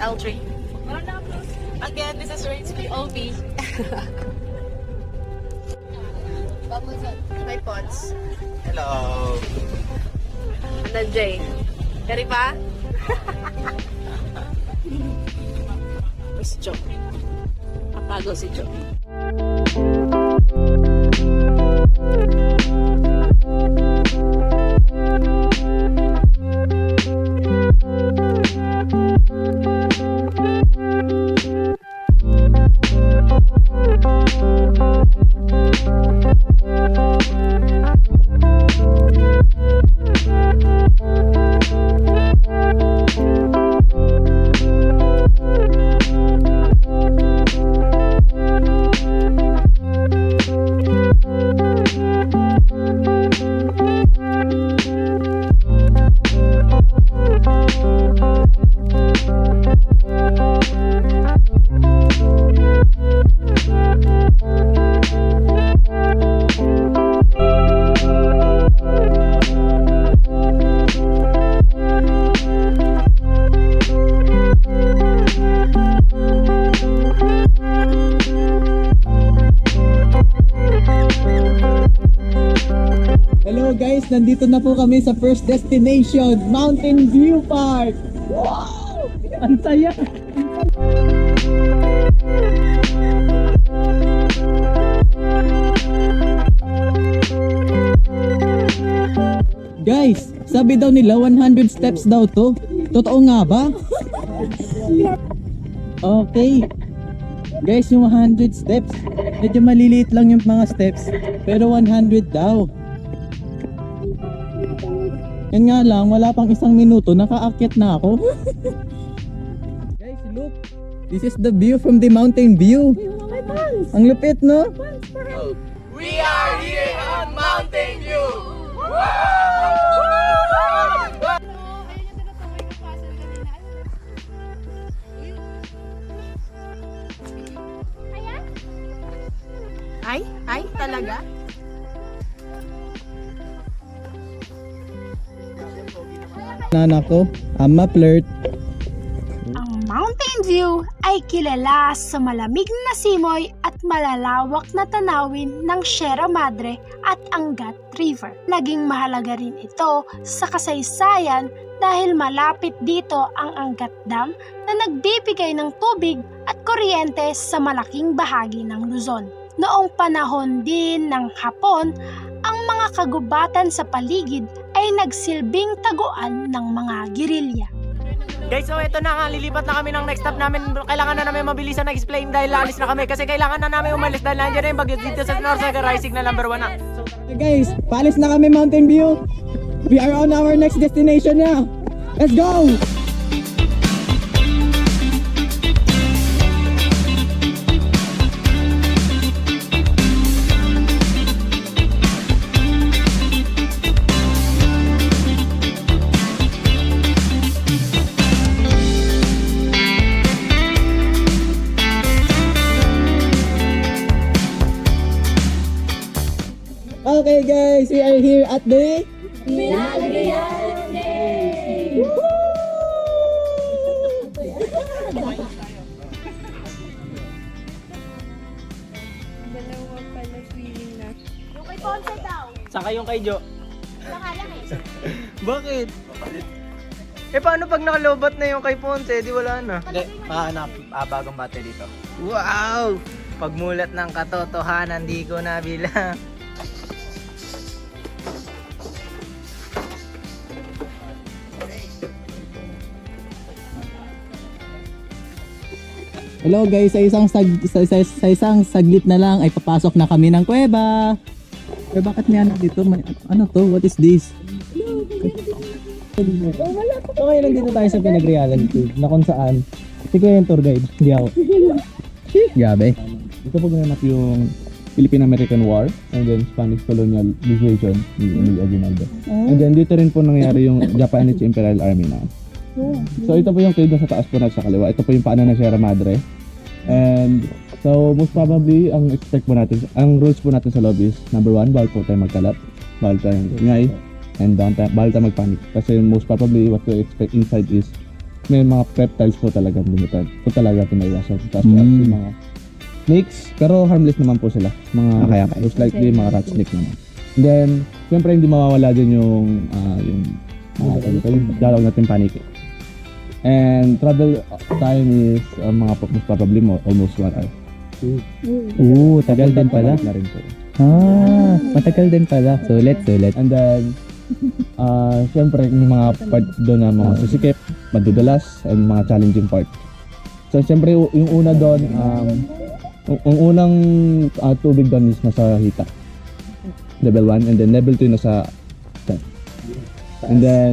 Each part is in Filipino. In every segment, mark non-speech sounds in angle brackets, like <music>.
L3. Again, this is Rates POV. May pods. Hello. Andan Jay. Kari pa? Miss Jo. Apago si Jo. Nandito na po kami sa first destination, Mountain View Park. Wow! Ang saya! Guys, sabi daw nila 100 steps daw to. Totoo nga ba? Okay. Guys, yung 100 steps. Medyo maliliit lang yung mga steps. Pero 100 daw. Yan nga lang, wala pang isang minuto, nakaakyat na ako. <laughs> Guys, look! This is the view from the mountain view. Ang lupit, no? We are here on Mountain View. Ay? Ay? Talaga? Nanak ko, ama flirt. Ang Mountain View ay kilala sa malamig na simoy at malalawak na tanawin ng Sierra Madre at Angat River. Naging mahalaga rin ito sa kasaysayan dahil malapit dito ang Angat Dam na nagbibigay ng tubig at kuryente sa malaking bahagi ng Luzon. Noong panahon din ng Hapon, mga kagubatan sa paligid ay nagsilbing taguan ng mga gerilya. Guys, so ito na nga, lilipat na kami ng next stop namin. Kailangan na namin mabilisan na explain dahil alis na kami kasi kailangan na namin umalis dahil nandiyan na yung bagyo dito sa North Sagaray, signal number 1 na. Okay guys, paalis na kami Mountain View. We are on our next destination now. Let's go! Are here at the Saka yung kay Jo. <laughs> Bakit? Eh paano pag nakalobat na yung kay Ponce, di wala na. Hindi, mahanap ah, bagong battery dito. Wow! Pagmulat ng katotohanan, di ko nabilang. Hello guys, sa isang sag, sa, sa, sa isang saglit na lang ay papasok na kami ng kuweba. Eh bakit may ano dito? May, ano to? What is this? So ngayon nandito tayo sa pinagrealan ko na kung saan si Kuya yung tour guide, hindi ako. Gabi. Ito po ganap yung Philippine-American War and then Spanish colonial Invasion ni Emilio Aguinaldo. And then dito rin po nangyari yung Japanese Imperial Army na. So ito po yung cave na sa taas po na sa kaliwa. Ito po yung paanan ng Sierra Madre. And so most probably ang expect po natin, ang rules po natin sa lobby is number one, bawal po tayo magkalat, bawal tayong ingay, and down tayo, bawal tayo magpanik. Kasi most probably what we expect inside is may mga reptiles po talaga limited. Po talaga pinaiwasan. Tapos Mm. yung mga snakes, pero harmless naman po sila. Mga Okay, okay. most likely mga rat snake naman. And then, siyempre hindi mawawala din yung ah, yung mga uh, yung dalawang natin panic. And travel time is uh, mga most probably mo almost one hour. Oo, tagal din pala. Na rin po. Ah, matagal din pala. Sulit, sulit. And then, ah siyempre, yung mga part doon na mga susikip, madudulas, and mga challenging part. So, siyempre, u- yung una doon, um, yung- yung unang ah, tubig doon is nasa hita. Level 1, and then level 2 nasa 10. And then,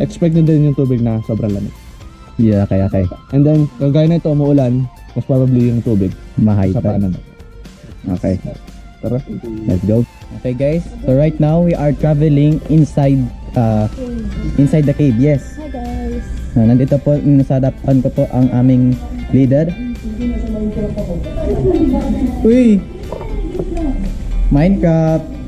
expect nyo din yung tubig na sobrang lamig. Yeah, kaya kaya. And then, kagaya na ito, umuulan, most probably yung tubig Mahay sa pa. paanan. Okay. Tara. Let's go. Okay guys, so right now we are traveling inside uh inside the cave. Yes. Hi guys. Na nandito po sa harapan ko po ang aming leader. Uy. Minecraft.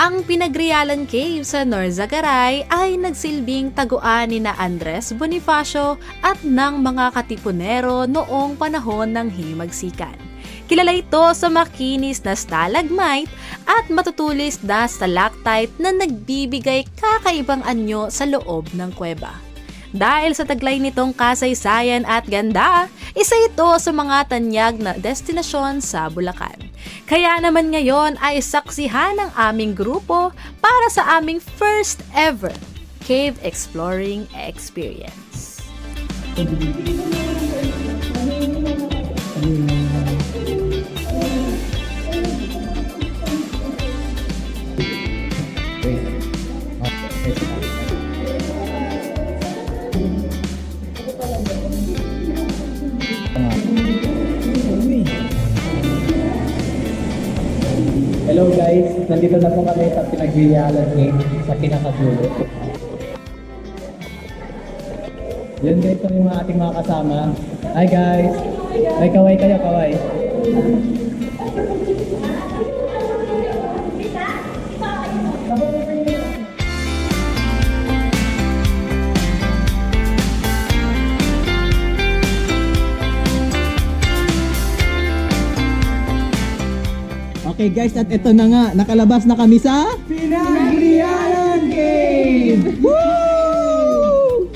Ang Pinagrialan Cave sa Norzagaray ay nagsilbing taguan ni na Andres Bonifacio at ng mga katipunero noong panahon ng himagsikan. Kilala ito sa makinis na stalagmite at matutulis na stalactite na nagbibigay kakaibang anyo sa loob ng kuweba. Dahil sa taglay nitong kasaysayan at ganda, isa ito sa mga tanyag na destinasyon sa Bulacan. Kaya naman ngayon ay saksihan ng aming grupo para sa aming first ever cave exploring experience. Nandito na po kami sa Pinagrialan Cave sa pinakadulo. Yan guys, yung mga ating mga kasama. Hi guys! Ay, kaway kayo, kaway. Okay guys, at ito na nga, nakalabas na kami sa Pinagrialan Cave! Woo!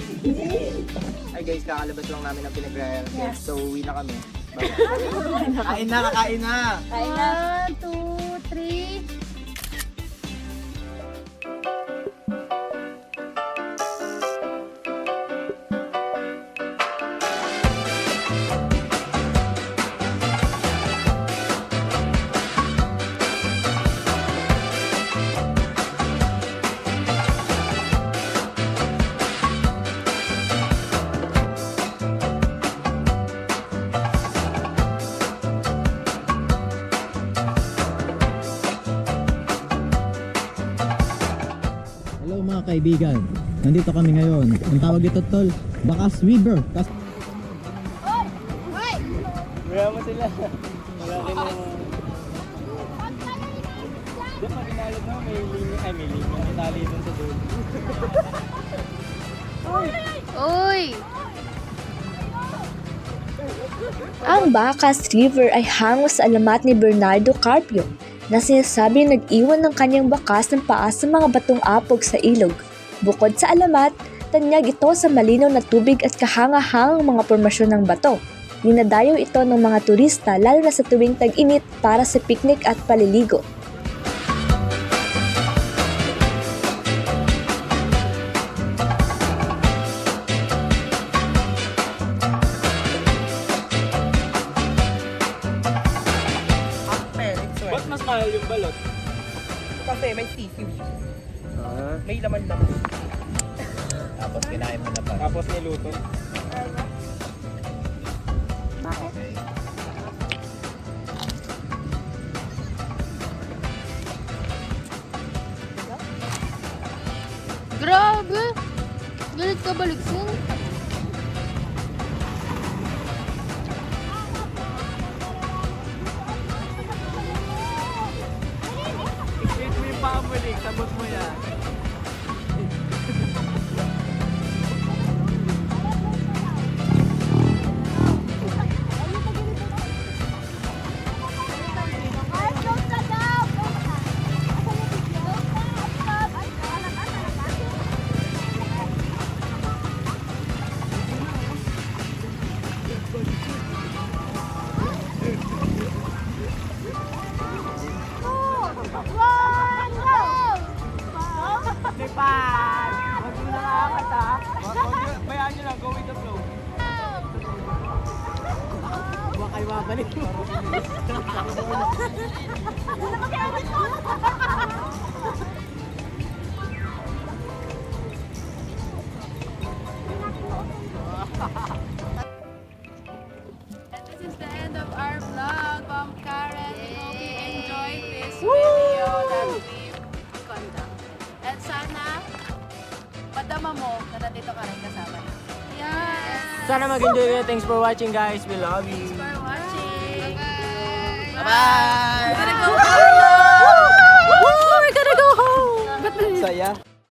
Ay guys, kakalabas lang namin ng pinagrayan. So, uwi na kami. <laughs> Kain na, kakain na! One, two, three. Hello mga kaibigan, nandito kami ngayon. Ang tawag dito tol, Bakas River. Kas Kaya mo sila. Wala rin mo. Diyan pag inalog na, may linya, ay may linya, may tali dun sa dulo. Uy! Ang Bacas River ay hango sa alamat ni Bernardo Carpio na sinasabing nag-iwan ng kanyang bakas ng paa sa mga batong apog sa ilog. Bukod sa alamat, tanyag ito sa malinaw na tubig at kahanga-hangang mga formasyon ng bato. Ninadayo ito ng mga turista lalo na sa tuwing tag-init para sa picnic at paliligo. Kasi may tissue. Ah. May laman-laman. <laughs> Tapos kinain mo na pa. Tapos niluto. Grabe! Galit ka balik sun. Wait mo yung nyo lang, go with the flow. Huwag kayo babalik. This is the end of our vlog, Mom Karen. Hope you enjoyed this video that we've conducted. At sana, madama mo na nandito ka rin kasama natin. Sana mag-enjoy kayo. Thanks for watching, guys. We love you. Thanks for watching. Bye-bye. Bye-bye. We're gonna go home. Woo! We're gonna go home. Saya.